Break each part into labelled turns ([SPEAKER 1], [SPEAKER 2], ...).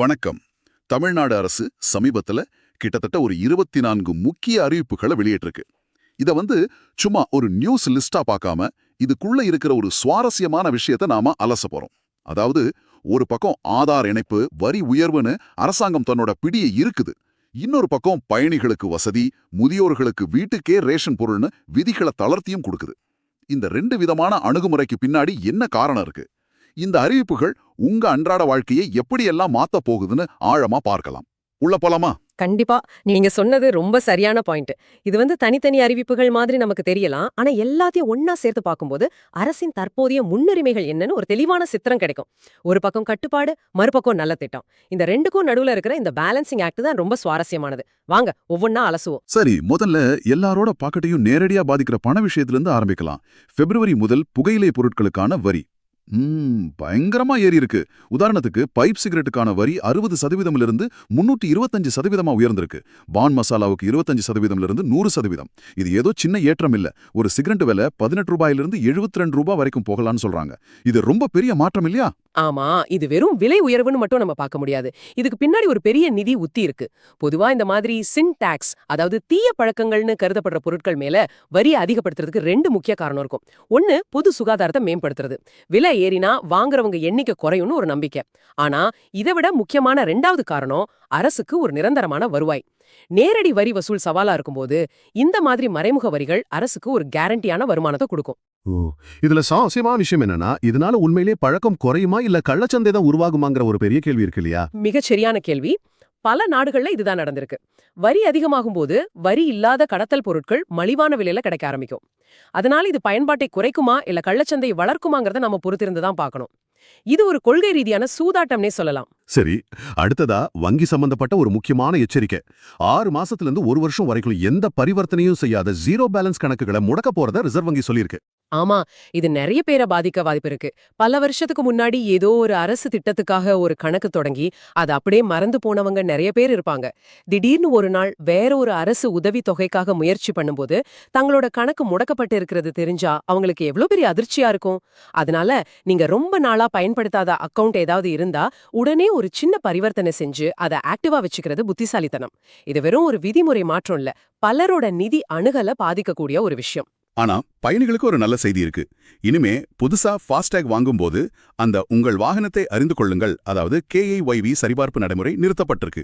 [SPEAKER 1] வணக்கம். தமிழ்நாடு அரசு சமீபத்துல கிட்டத்தட்ட ஒரு இருபத்தி நான்கு முக்கிய அறிவிப்புகளை வெளியிட்டிருக்கு. இத வந்து சும்மா ஒரு நியூஸ் லிஸ்டா பார்க்காம இதுக்குள்ள இருக்கிற ஒரு சுவாரஸ்யமான விஷயத்தை நாம அலச போறோம். அதாவது ஒரு பக்கம் ஆதார் இணைப்பு வரி உயர்வுன்னு அரசாங்கம் தன்னோட பிடியை இருக்குது இன்னொரு பக்கம் பயணிகளுக்கு வசதி முதியோர்களுக்கு வீட்டுக்கே ரேஷன் பொருள்னு விதிகளை தளர்த்தியும் கொடுக்குது. இந்த ரெண்டு விதமான அணுகுமுறைக்கு பின்னாடி என்ன காரணம் இருக்கு? இந்த அறிவிப்புகள் உங்க அன்றாட வாழ்க்கையை எப்படியெல்லாம் மாத்த போகுதுன்னு ஆழமா பார்க்கலாம். உள்ள போலாமா?
[SPEAKER 2] கண்டிப்பா. நீங்க சொன்னது ரொம்ப சரியான பாயிண்ட். இது வந்து தனித்தனி அறிவிப்புகள் மாதிரி நமக்கு தெரியலாம். ஆனா எல்லாத்தையும் ஒன்னா சேர்த்து பார்க்கும்போது அரசின் தற்போதைய முன்னுரிமைகள் என்னன்னு ஒரு தெளிவான சித்திரம் கிடைக்கும். ஒரு பக்கம் கட்டுப்பாடு மறுபக்கம் நல்ல திட்டம். இந்த ரெண்டுக்கும் நடுவுல இருக்கிற இந்த பேலன்சிங் ஆக்ட் தான் ரொம்ப சுவாரஸ்யமானது. வாங்க ஒவ்வொன்னா அலசுவோம்.
[SPEAKER 1] சரி முதல்ல எல்லாரோட பாக்கெட்டையும் நேரடியா பாதிக்கிற பண விஷயத்துல இருந்து ஆரம்பிக்கலாம். பிப்ரவரி முதல் புகையிலை பொருட்களுக்கான வரி. பயங்கரமா ஏறி இருக்கு. உதாரணத்துக்கு பைப் சிகரெட்டுக்கான வரி அறுபது சதவீதம்ல இருந்து இருபத்தஞ்சு சதவீதமா உயர்ந்திருக்கு. பான் மசாலாவுக்கு இருபத்தஞ்சு சதவீதம்ல இருந்து நூறு சதவீதம். இது ஏதோ சின்ன ஏற்றம் இல்ல. ஒரு சிகரெட் விலை பதினெட்டு ரூபாயிலிருந்து எழுபத்தி ரெண்டு ரூபாய் வரைக்கும் போகலாம்னு சொல்றாங்க. இது ரொம்ப பெரிய மாற்றம் இல்லையா?
[SPEAKER 2] ஆமா இது வெறும் விலை உயர்வுன்னு மட்டும் நம்ம பார்க்க முடியாது. இதுக்கு பின்னாடி ஒரு பெரிய நிதி உத்தி இருக்கு. பொதுவா இந்த மாதிரி சின் டாக்ஸ் அதாவது தீய பழக்கங்கள்னு கருதப்படுற பொருட்கள் மேல வரி அதிகப்படுத்துறதுக்கு ரெண்டு முக்கிய காரணம் இருக்கும். ஒன்னு பொது சுகாதாரத்தை மேம்படுத்துறது. விலை ஏறினா வாங்குறவங்க எண்ணிக்கை குறையும்னு ஒரு நம்பிக்கை. ஆனா இதை விட முக்கியமான ரெண்டாவது காரணம் அரசுக்கு ஒரு நிரந்தரமான வருவாய். நேரடி வரி வசூல் சவாலா இருக்கும்போது இந்த மாதிரி மறைமுக வரிகள் அரசுக்கு ஒரு கேரண்டியான வருமானத்தை கொடுக்கும்.
[SPEAKER 3] ஓ இதுல சுவாரஸ்யமான விஷயம் என்னன்னா இதனால உண்மையிலே பழக்கம் குறையுமா இல்ல கள்ளச்சந்தை தான் உருவாகுமாங்கிற ஒரு பெரிய கேள்வி இருக்கு இல்லையா?
[SPEAKER 2] மிகச் சரியான கேள்வி. பல நாடுகள்ல இதுதான் நடந்திருக்கு. வரி அதிகமாகும் போது வரி இல்லாத கடத்தல் பொருட்கள் மலிவான விலையில கிடைக்க ஆரம்பிக்கும். அதனால இது பயன்பாட்டை குறைக்குமா இல்ல கள்ளச்சந்தையை வளர்க்குமாங்கிறத நம்ம பொறுத்திருந்து தான் பார்க்கணும். இது ஒரு கொள்கை ரீதியான சூதாட்டம்னே சொல்லலாம்.
[SPEAKER 3] சரி அடுத்ததா வங்கி சம்பந்தப்பட்ட ஒரு முக்கியமான எச்சரிக்கை. ஆறு மாசத்துல இருந்து ஒரு வருஷம் வரைக்கும் எந்த பரிவர்த்தனையும் செய்யாத ஜீரோ பேலன்ஸ் கணக்குகளை முடக்க போறத ரிசர்வ் வங்கி சொல்லியிருக்கு.
[SPEAKER 2] ஆமா இது நிறைய பேரை பாதிக்க வாய்ப்பு இருக்கு. பல வருஷத்துக்கு முன்னாடி ஏதோ ஒரு அரசு திட்டத்துக்காக ஒரு கணக்கு தொடங்கி அது அப்படியே மறந்து போனவங்க நிறைய பேர் இருப்பாங்க. திடீர்னு ஒரு நாள் வேற ஒரு அரசு உதவி தொகைக்காக முயற்சி பண்ணும்போது தங்களோட கணக்கு முடக்கப்பட்டு இருக்கிறது தெரிஞ்சா அவங்களுக்கு எவ்வளோ பெரிய அதிர்ச்சியா இருக்கும்? அதனால நீங்க ரொம்ப நாளா பயன்படுத்தாத அக்கவுண்ட் ஏதாவது இருந்தா உடனே ஒரு சின்ன பரிவர்த்தனை செஞ்சு அதை ஆக்டிவா வச்சுக்கிறது புத்திசாலித்தனம். இது வெறும் ஒரு விதிமுறை மாற்றம் இல்ல பலரோட நிதி அணுகல பாதிக்கக்கூடிய ஒரு விஷயம்.
[SPEAKER 1] ஆனா பயணிகளுக்கு ஒரு நல்ல செய்தி இருக்கு. இனிமே புதுசா ஃபாஸ்டேக் வாங்கும்போது அந்த உங்கள் வாகனத்தை அறிந்து கொள்ளுங்கள். அதாவது கேஐஒய்வி சரிபார்ப்பு நடைமுறை நிறுத்தப்பட்டிருக்கு.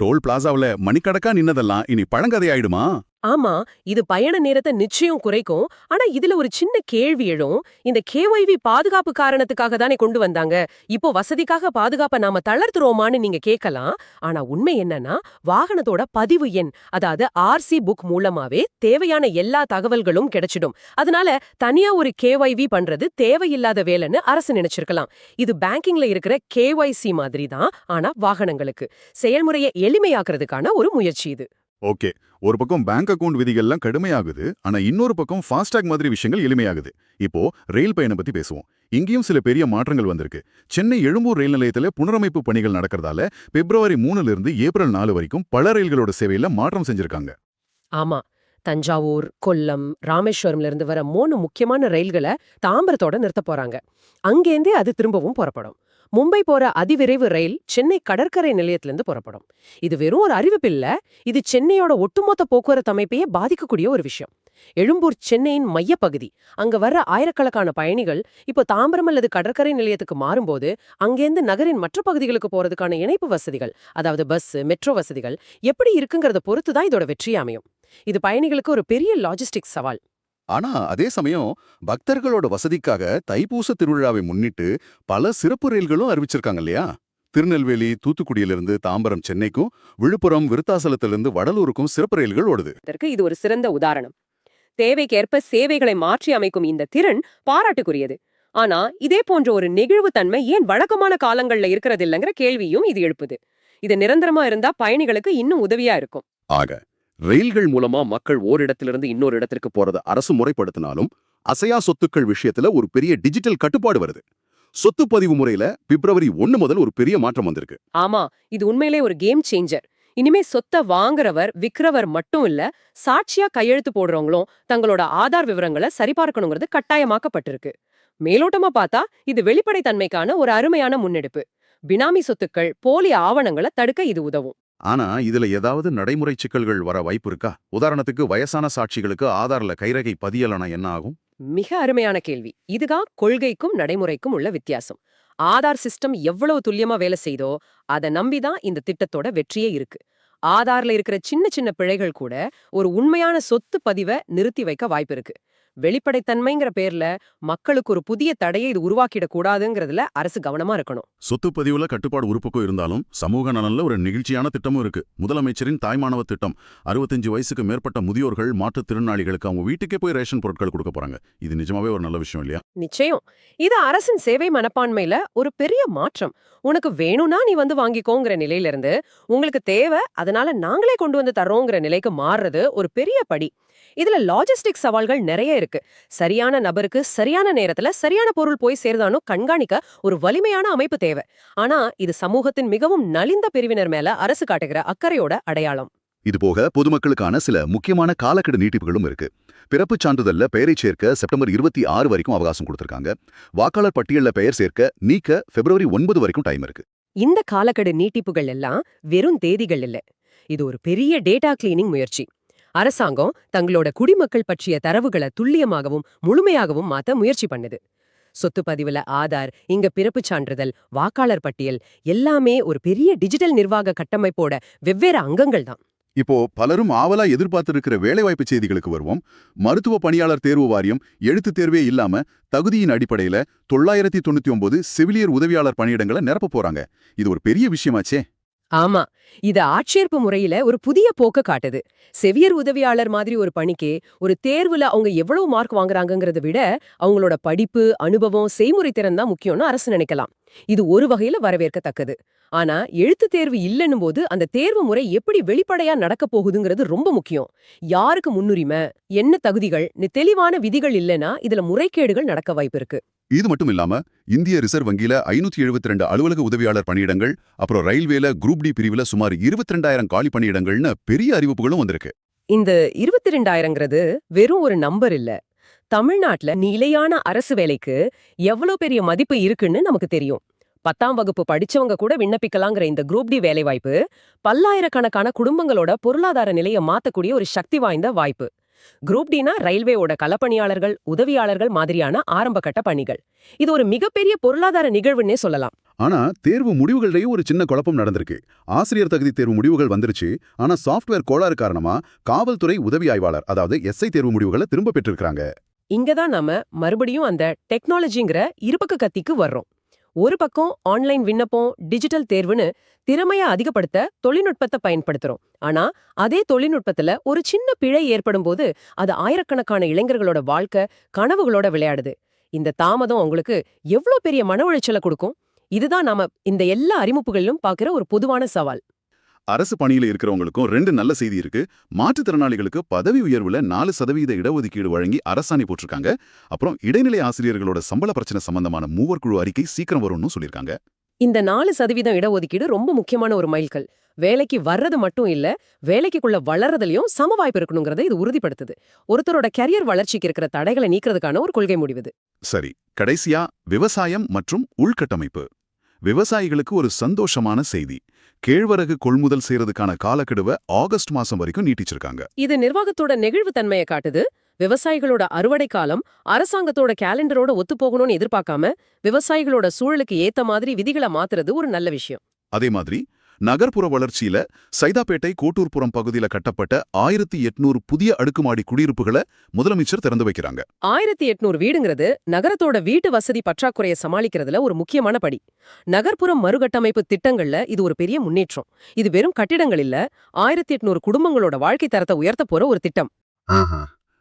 [SPEAKER 1] டோல் பிளாசாவுல மணிக்கணக்கா நின்னதெல்லாம் இனி பழங்கதையாயிடுமா?
[SPEAKER 2] ஆமா இது பயண நேரத்தை நிச்சயம் குறைக்கும். ஆனா இதுல ஒரு சின்ன கேள்வி எழும். இந்த கேஒய்வி பாதுகாப்பு காரணத்துக்காக தானே கொண்டு வந்தாங்க. இப்போ வசதிக்காக பாதுகாப்பை நாம தளர்த்துறோமான்னு நீங்க கேட்கலாம் ஆனா உண்மை என்னன்னா வாகனத்தோட பதிவு எண் அதாவது ஆர்சி புக் மூலமாவே தேவையான எல்லா தகவல்களும் கிடைச்சிடும். அதனால தனியா ஒரு கேஒய்வி பண்றது தேவையில்லாத வேலைன்னு அரசு நினைச்சிருக்கலாம். இது பேங்கிங்ல இருக்கிற கேஒய்சி மாதிரி தான் ஆனா வாகனங்களுக்கு. செயல்முறையை எளிமையாக்குறதுக்கான ஒரு முயற்சி இது.
[SPEAKER 1] ஓகே. ஒரு பக்கம் பேங்க் அக்கவுண்ட் விதிகள்லாம் கடுமையாகுது ஆனா இன்னொரு பக்கம் ஃபாஸ்டாக் மாதிரி விஷயங்கள் எளிமையாகுது. இப்போ ரயில் பயணம் பத்தி பேசுவோம். இங்கேயும் சில பெரிய மாற்றங்கள் வந்திருக்கு. சென்னை எழும்பூர் ரயில் நிலையத்துல புனரமைப்பு பணிகள் நடக்கிறதால பிப்ரவரி மூணுல இருந்து ஏப்ரல் நாலு வரைக்கும் பல ரயில்களோட சேவையில மாற்றம் செஞ்சிருக்காங்க.
[SPEAKER 2] ஆமா. தஞ்சாவூர் கொல்லம் ராமேஸ்வரம்ல இருந்து வர மூணு முக்கியமான ரயில்களை தாம்பரத்தோட நிறுத்த போறாங்க. அங்கேருந்தே அது திரும்பவும் புறப்படும். மும்பை போற அதிவிரைவு ரயில் சென்னை கடற்கரை நிலையத்திலிருந்து புறப்படும். இது வெறும் ஒரு அறிவிப்பு இல்ல இது சென்னையோட ஒட்டுமொத்த போக்குவரத்து அமைப்பையே பாதிக்கக்கூடிய ஒரு விஷயம். எழும்பூர் சென்னையின் மையப்பகுதி அங்க வர்ற ஆயிரக்கணக்கான பயணிகள் இப்போ தாம்பரம் அல்லது கடற்கரை நிலையத்துக்கு மாறும்போது அங்கேருந்து நகரின் மற்ற பகுதிகளுக்கு போறதுக்கான இணைப்பு வசதிகள் அதாவது பஸ் மெட்ரோ வசதிகள் எப்படி இருக்குங்கிறத பொறுத்து தான் இதோட வெற்றி அமையும். இது பயணிகளுக்கு ஒரு பெரிய லாஜிஸ்டிக் சவால்.
[SPEAKER 1] ஆனா அதே சமயம் பக்தர்களோட வசதிக்காக தைப்பூச திருவிழாவை முன்னிட்டு பல சிறப்பு ரயில்களும் அறிவிச்சிருக்காங்க இல்லையா? திருநெல்வேலி தூத்துக்குடியிலிருந்து தாம்பரம் சென்னைக்கும் விழுப்புரம் விருத்தாசலத்திலிருந்து வடலூருக்கும் சிறப்பு ரயில்கள் ஓடுது.
[SPEAKER 2] இதற்கு இது ஒரு சிறந்த உதாரணம். தேவைக்கேற்ப சேவைகளை மாற்றி அமைக்கும் இந்த திறன் பாராட்டுக்குரியது. ஆனா இதே போன்ற ஒரு நெகிழ்வுத்தன்மை ஏன் வழக்கமான காலங்கள்ல இருக்கிறது இல்லைங்கிற கேள்வியும் இது எழுப்புது. இது நிரந்தரமா இருந்தா பயணிகளுக்கு இன்னும் உதவியா இருக்கும்.
[SPEAKER 1] ஆக ரயில்கள் மூலமா மக்கள் ஓரிடத்திலிருந்து இன்னொரு இடத்திற்கு போறத அரசு முறைப்படுத்தினாலும் அசையா சொத்துக்கள் விஷயத்துல ஒரு பெரிய டிஜிட்டல் கட்டுப்பாடு வருது. சொத்து பதிவு முறையில பிப்ரவரி ஒன்னு முதல் ஒரு பெரிய மாற்றம் வந்திருக்கு.
[SPEAKER 2] ஆமா இது உண்மையிலே ஒரு கேம் சேஞ்சர் இனிமே சொத்தை வாங்குறவர் விக்கிறவர் மட்டும் இல்ல சாட்சியா கையெழுத்து போடுறவங்களும் தங்களோட ஆதார் விவரங்களை சரிபார்க்கணுங்கிறது கட்டாயமாக்கப்பட்டிருக்கு. மேலோட்டமா பார்த்தா இது வெளிப்படைத்தன்மைக்கான ஒரு அருமையான முன்னெடுப்பு. பினாமி சொத்துக்கள் போலி ஆவணங்களை தடுக்க இது உதவும்.
[SPEAKER 1] ஆனா இதுல ஏதாவது நடைமுறை சிக்கல்கள் வர வாய்ப்பு இருக்கா? உதாரணத்துக்கு வயசான சாட்சிகளுக்கு ஆதார்ல கைரகை பதியலனா என்ன ஆகும்?
[SPEAKER 2] மிக அருமையான கேள்வி. இதுதான் கொள்கைக்கும் நடைமுறைக்கும் உள்ள வித்தியாசம். ஆதார் சிஸ்டம் எவ்வளவு துல்லியமா வேலை செய்தோ அதை நம்பிதான் இந்த திட்டத்தோட வெற்றியே இருக்கு. ஆதார்ல இருக்கிற சின்ன சின்ன பிழைகள் கூட ஒரு உண்மையான சொத்து பதிவை நிறுத்தி வைக்க வாய்ப்பு இருக்கு. வெளிப்படைத்தன்மைங்கிற பேர்ல மக்களுக்கு ஒரு புதிய தடையை இது உருவாக்கிடக் கூடாதுங்கிறதுல அரசு கவனமா இருக்கணும்.
[SPEAKER 1] சொத்து பதிவுல கட்டுப்பாடு உறுப்புக்கும் இருந்தாலும் சமூக நலன்ல ஒரு நெகிழ்ச்சியான திட்டமும் இருக்கு. முதலமைச்சரின் தாய்மானவ திட்டம். அறுபத்தஞ்சு வயசுக்கு மேற்பட்ட முதியோர்கள் மாற்றுத் திறனாளிகளுக்கு அவங்க வீட்டுக்கே போய் ரேஷன் பொருட்கள் கொடுக்க போறாங்க. இது நிஜமாவே ஒரு நல்ல விஷயம் இல்லையா?
[SPEAKER 2] நிச்சயம். இது அரசின் சேவை மனப்பான்மையில ஒரு பெரிய மாற்றம். உனக்கு வேணும்னா நீ வந்து வாங்கிக்கோங்கிற நிலையில இருந்து உங்களுக்கு தேவை அதனால நாங்களே கொண்டு வந்து தர்றோங்கிற நிலைக்கு மாறுறது ஒரு பெரிய படி. இதுல லாஜிஸ்டிக் சவால்கள் நிறைய இருக்கு. சரியான நபருக்கு சரியான நேரத்துல சரியான பொருள் போய் சேருதானோ கண்காணிக்க ஒரு வலிமையான அமைப்பு தேவை. ஆனா இது சமூகத்தின் மிகவும் நலிந்த பிரிவினர் மேல அரசு காட்டுகிற அக்கறையோட அடையாளம்.
[SPEAKER 1] இது போக பொதுமக்களுக்கான சில முக்கியமான காலக்கெடு நீட்டிப்புகளும் இருக்கு. பிறப்புச் சான்றிதழ்ல பெயரை சேர்க்க செப்டம்பர் இருபத்தி ஆறு வரைக்கும் அவகாசம் கொடுத்திருக்காங்க. வாக்காளர் பட்டியல்ல பெயர் சேர்க்க நீக்க பிப்ரவரி ஒன்பது வரைக்கும் டைம் இருக்கு.
[SPEAKER 2] இந்த காலக்கெடு நீட்டிப்புகள் எல்லாம் வெறும் தேதிகள் இல்ல. இது ஒரு பெரிய டேட்டா கிளீனிங் முயற்சி. அரசாங்கம் தங்களோட குடிமக்கள் பற்றிய தரவுகளை துல்லியமாகவும் முழுமையாகவும் மாத்த முயற்சி பண்ணுது. சொத்து பதிவுல ஆதார் இங்க பிறப்புச் சான்றிதழ் வாக்காளர் பட்டியல் எல்லாமே ஒரு பெரிய டிஜிட்டல் நிர்வாக கட்டமைப்போட வெவ்வேறு அங்கங்கள் தான்.
[SPEAKER 1] இப்போ பலரும் ஆவலா எதிர்பார்த்திருக்கிற வேலைவாய்ப்பு செய்திகளுக்கு வருவோம். மருத்துவ பணியாளர் தேர்வு வாரியம் எழுத்து தேர்வே இல்லாம தகுதியின் அடிப்படையில தொள்ளாயிரத்தி தொண்ணூத்தி ஒன்பது செவிலியர் உதவியாளர் பணியிடங்களை நிரப்ப போறாங்க. இது ஒரு பெரிய விஷயமாச்சே.
[SPEAKER 2] ஆமா இது ஆட்சேர்ப்பு முறையில ஒரு புதிய போக்க காட்டுது. செவியர் உதவியாளர் மாதிரி ஒரு பணிக்கு ஒரு தேர்வுல அவங்க எவ்வளவு மார்க் வாங்குறாங்கங்கறத விட அவங்களோட படிப்பு அனுபவம் செய்முறை திறன் தான் முக்கியம்னு அரசு நினைக்கலாம். இது ஒரு வகையில வரவேற்கத்தக்கது. ஆனா எழுத்து தேர்வு இல்லன்னும் போது அந்த தேர்வு முறை எப்படி வெளிப்படையா நடக்க போகுதுங்கிறது ரொம்ப முக்கியம். யாருக்கு முன்னுரிமை என்ன தகுதிகள் தெளிவான விதிகள் இல்லனா இதுல முறைகேடுகள் நடக்க வாய்ப்பு இருக்கு.
[SPEAKER 1] இது மட்டும் இல்லாம இந்திய ரிசர்வ் வங்கியில ஐநூத்தி எழுபத்தி ரெண்டு அலுவலக உதவியாளர் பணியிடங்கள் அப்புறம் ரயில்வேல குரூப் டி பிரிவுல சுமார் இருபத்தி ரெண்டாயிரம் காலி பணியிடங்கள்னு பெரிய அறிவிப்புகளும் வந்திருக்கு.
[SPEAKER 2] இந்த இருபத்தி ரெண்டாயிரங்கிறது வெறும் ஒரு நம்பர் இல்ல. தமிழ்நாட்டுல நிலையான அரசு வேலைக்கு எவ்வளவு பெரிய மதிப்பு இருக்குன்னு நமக்கு தெரியும். பத்தாம் வகுப்பு படிச்சவங்க கூட விண்ணப்பிக்கலாங்கிற இந்த குரூப் டி வேலைவாய்ப்பு பல்லாயிரக்கணக்கான குடும்பங்களோட பொருளாதார நிலையை மாத்தக்கூடிய ஒரு சக்தி வாய்ந்த வாய்ப்பு. குரூப் டினா ரயில்வேவோட களப்பணியாளர்கள் உதவியாளர்கள் மாதிரியான ஆரம்பகட்ட பணிகள். இது ஒரு மிகப்பெரிய பொருளாதார நிகழ்வுன்னே சொல்லலாம்.
[SPEAKER 1] ஆனா தேர்வு முடிவுகள்லயும் ஒரு சின்ன குழப்பம் நடந்திருக்கு. ஆசிரியர் தகுதி தேர்வு முடிவுகள் வந்துருச்சு. ஆனா சாஃப்ட்வேர் கோளாறு காரணமா காவல்துறை உதவி ஆய்வாளர் அதாவது எஸ்ஐ தேர்வு முடிவுகளை திரும்ப பெற்றிருக்காங்க
[SPEAKER 2] இங்கதான் நாம மறுபடியும் அந்த டெக்னாலஜிங்கிற இருபக்க கத்திக்கு வர்றோம். ஒரு பக்கம் ஆன்லைன் விண்ணப்பம் டிஜிட்டல் தேர்வுன்னு திறமையை அதிகப்படுத்த தொழில்நுட்பத்தை பயன்படுத்துறோம். ஆனா அதே தொழில்நுட்பத்துல ஒரு சின்ன பிழை ஏற்படும் போது அது ஆயிரக்கணக்கான இளைஞர்களோட வாழ்க்கை கனவுகளோட விளையாடுது. இந்த தாமதம் உங்களுக்கு எவ்வளவு பெரிய மன உளைச்சலை கொடுக்கும்? இதுதான் நாம இந்த எல்லா அறிமுப்புகளிலும் பாக்குற ஒரு பொதுவான சவால்.
[SPEAKER 1] அரசு பணியில இருக்கிறவங்களுக்கும் ரெண்டு நல்ல செய்தி இருக்கு. மாற்றுத்திறனாளிகளுக்கு பதவி உயர்வுல நாலு சதவீத இடஒதுக்கீடு வழங்கி அரசாணை போட்டிருக்காங்க. அப்புறம் இடைநிலை ஆசிரியர்களோட சம்பள பிரச்சனை சம்பந்தமான மூவர் குழு அறிக்கை சீக்கிரம் வரும்னு சொல்லியிருக்காங்க.
[SPEAKER 2] இந்த நாலு சதவீதம் இடஒதுக்கீடு ரொம்ப முக்கியமான ஒரு மைல்கல். வேலைக்கு வர்றது மட்டும் இல்ல வேலைக்குள்ள வளர்றதுலயும் சம வாய்ப்பு இருக்கணுங்கிறத இது உறுதிப்படுத்துது. ஒருத்தரோட கரியர் வளர்ச்சிக்கு இருக்கிற தடைகளை நீக்கிறதுக்கான ஒரு கொள்கை முடிவுது.
[SPEAKER 1] சரி கடைசியா விவசாயம் மற்றும் உள்கட்டமைப்பு. விவசாயிகளுக்கு ஒரு சந்தோஷமான செய்தி. கேழ்வரகு கொள்முதல் செய்யறதுக்கான காலக்கெடுவை ஆகஸ்ட் மாசம் வரைக்கும் நீட்டிச்சிருக்காங்க.
[SPEAKER 2] இது நிர்வாகத்தோட நெகிழ்வு தன்மையை காட்டுது. விவசாயிகளோட அறுவடை காலம் அரசாங்கத்தோட கேலண்டரோட ஒத்து போகணும்னு எதிர்பார்க்காம விவசாயிகளோட சூழலுக்கு ஏத்த மாதிரி விதிகளை மாத்துறது ஒரு நல்ல விஷயம்.
[SPEAKER 1] அதே மாதிரி நகர்ப்புற வளர்ச்சியில சைதாப்பேட்டை கோட்டூர்புரம் பகுதியில கட்டப்பட்ட ஆயிரத்தி எட்நூறு புதிய அடுக்குமாடி குடியிருப்புகளை முதலமைச்சர் திறந்து வைக்கிறாங்க.
[SPEAKER 2] ஆயிரத்தி எட்நூறு வீடுங்கிறது நகரத்தோட வீட்டு வசதி பற்றாக்குறையை சமாளிக்கிறதுல ஒரு முக்கியமான படி. நகர்ப்புறம் மறுகட்டமைப்பு திட்டங்கள்ல இது ஒரு பெரிய முன்னேற்றம். இது வெறும் கட்டிடங்கள் இல்ல ஆயிரத்தி எட்நூறு குடும்பங்களோட வாழ்க்கை தரத்தை உயர்த்த போற ஒரு திட்டம்.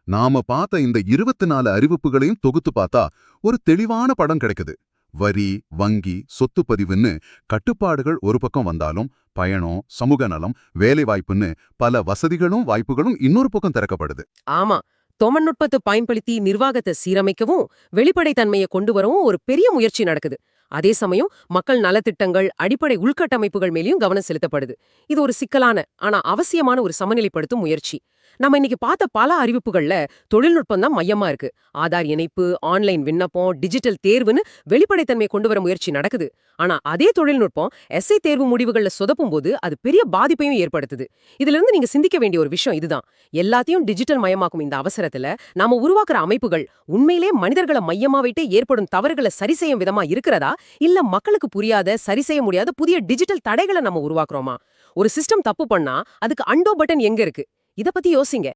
[SPEAKER 1] நாம பார்த்த இந்த இருபத்தி நாலு அறிவிப்புகளையும் தொகுத்து பார்த்தா ஒரு தெளிவான படம் கிடைக்குது. வரி வங்கி சொத்து பதிவுன்னு கட்டுப்பாடுகள் ஒரு பக்கம் வந்தாலும் பயணம் சமூக நலம் வேலைவாய்ப்புன்னு பல வசதிகளும் வாய்ப்புகளும் இன்னொரு பக்கம் திறக்கப்படுது.
[SPEAKER 2] ஆமா. தொமநுட்பத்தை பயன்படுத்தி நிர்வாகத்தை சீரமைக்கவும் வெளிப்படைத்தன்மையை கொண்டு வரவும் ஒரு பெரிய முயற்சி நடக்குது. அதே சமயம் மக்கள் நலத்திட்டங்கள் அடிப்படை உள்கட்டமைப்புகள் மேலேயும் கவனம் செலுத்தப்படுது. இது ஒரு சிக்கலான ஆனா அவசியமான ஒரு சமநிலைப்படுத்தும் முயற்சி. நம்ம இன்னைக்கு பார்த்த பல அறிவிப்புகள்ல தொழில்நுட்பம் தான் மையமா இருக்கு. ஆதார் இணைப்பு ஆன்லைன் விண்ணப்பம் டிஜிட்டல் தேர்வுன்னு வெளிப்படைத்தன்மை கொண்டு வர முயற்சி நடக்குது. ஆனா அதே தொழில்நுட்பம் எஸ்ஐ தேர்வு முடிவுகள்ல சொதப்பும் போது அது பெரிய பாதிப்பையும் ஏற்படுத்துது. இதுல இருந்து நீங்க சிந்திக்க வேண்டிய ஒரு விஷயம் இதுதான். எல்லாத்தையும் டிஜிட்டல் மயமாக்கும் இந்த அவசரத்துல நாம உருவாக்குற அமைப்புகள் உண்மையிலே மனிதர்களை மையமா வைட்டே ஏற்படும் தவறுகளை சரி செய்யும் விதமா இருக்கிறதா? இல்ல மக்களுக்கு புரியாத சரி செய்ய முடியாத புதிய டிஜிட்டல் தடைகளை நம்ம உருவாக்குறோமா? ஒரு சிஸ்டம் தப்பு பண்ணா அதுக்கு அண்டோ பட்டன் எங்க இருக்கு? இத பத்தி யோசிங்க.